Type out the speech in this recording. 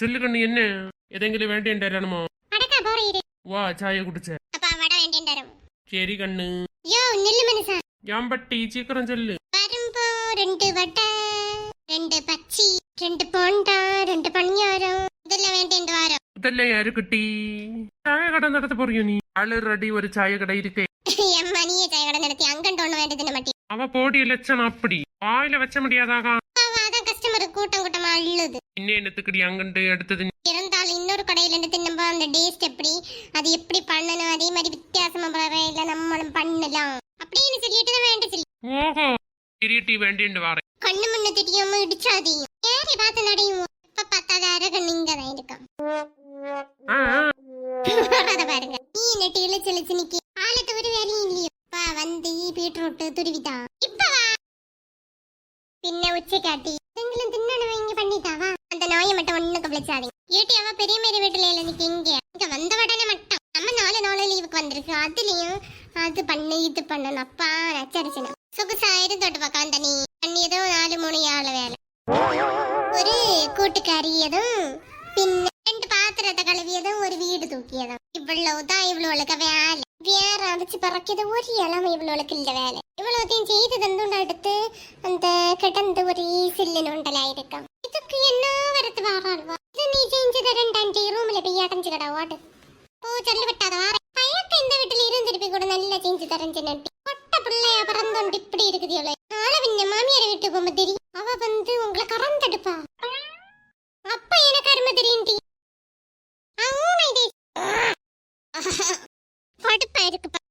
மாதிரி கண்ணு என்ன? ഏതെങ്കിലും വേണ്ടിയുണ്ടായിരുന്നോ വാ ചായ കുടിച്ചേ അപ്പ ശരി കണ്ണ് ഞാൻ പട്ടി ചീക്കറം ചൊല്ല് വരുമ്പോ ചായ കട പറയൂ നീ ആൾ റെഡി ഒരു ചായ കട ഇരിക്കേ ചായ കട നടത്തി അങ്കണ്ടോണ്ട് വേണ്ടതിന് മട്ടി அவ போட்டி இலட்சணம் அப்படி. வாயில வச்ச முடியாதாகா? அதான் கஸ்டமர் கூட்டம் கூட்டமா அள்ளுது. இன்னும் என்னத்துக்குடி அங்கிட்டு எடுத்தது? இருந்தாலும் இன்னொரு கடையில இருந்து நம்ம அந்த டேஸ்ட் எப்படி? அது எப்படி பண்ணணும்? அதே மாதிரி வித்தியாசமா வரையில நம்மளும் பண்ணலாம். அப்படின்னு சொல்லிட்டு தான் வேண்டாம் சொல்லி. ஓஹோ திருட்டி வேண்டிண்டு வரேன் கண்ணு முன்ன தெரியாம இடிச்சாதீ. ஏறி பார்த்து நடையும்? இப்ப பார்த்தாத அழகன் இங்க தான் இருக்கான் பாருங்க. நீ நெட்டியில சிலிச்சு நிக்க பீட்ரூட் துருவிதான் இப்ப பின்ன உச்சி காட்டி நீங்களும் தின்னணுவீங்க பண்ணிட்டாவா அந்த நோயை மட்டும் ஒண்ணுக்கு பிழைச்சாதீங்க. ஏட்டி அவ பெரிய மாரி வீட்டுல இல்ல நிக்கீங்க இங்க. வந்த உடனே மட்டும். நம்ம நாலு நாள் லீவுக்கு வந்திருக்கு. அதுலயும் அது பண்ணு இது பண்ணு அப்பா நச்சரிச்சனா சொகுசாயிரம் தொட்டு பார்க்கலாம் தனி. தண்ணி ஏதோ நாலு மூணு ஆளு வேலை. ஒரு கூட்டுக்கறி எதுவும் பின்ன ரெண்டு பாத்திரத்தை கழுவியதும் ஒரு வீடு தூக்கியதும் இவ்வளவுதான் இவ்வளவு வேலை. വേറെ അടച്ച് പറക്കിയത് ഒരു ഇളമ ഇവളോളക്കില്ല വേല ഇവളോദ്യം ചെയ്ത് തന്നുകൊണ്ടടുത്ത് എന്ത് കിടന്നത് ഒരു സില്ലിനുണ്ടലായിരിക്കാം ഇതൊക്കെ എന്നാ വരത്ത് വേറാളുവാ ഇത് നീ ചേഞ്ച് തരണ്ടാൻ്റെ റൂമിലെ പെയ്യാടഞ്ച് കടവാട് ഓ ചൊല്ലി വിട്ടാതാ അയാൾക്ക് എന്റെ വീട്ടിൽ ഇരുന്നിരിപ്പി കൂടെ നല്ല ചേഞ്ച് തരഞ്ചിനുണ്ട് ഒട്ട പിള്ളയെ പറന്തോണ്ട് ഇപ്പിടി ഇരിക്കുന്നോളെ നാളെ പിന്നെ മാമിയാരെ വീട്ടിൽ പോകുമ്പോ തിരി അവ വന്ന് ഉങ്ങളെ കറന്തടുപ്പാ അപ്പ എനക്ക് അരുമ തിരിയുണ്ട് അങ്ങനെ இருக்கு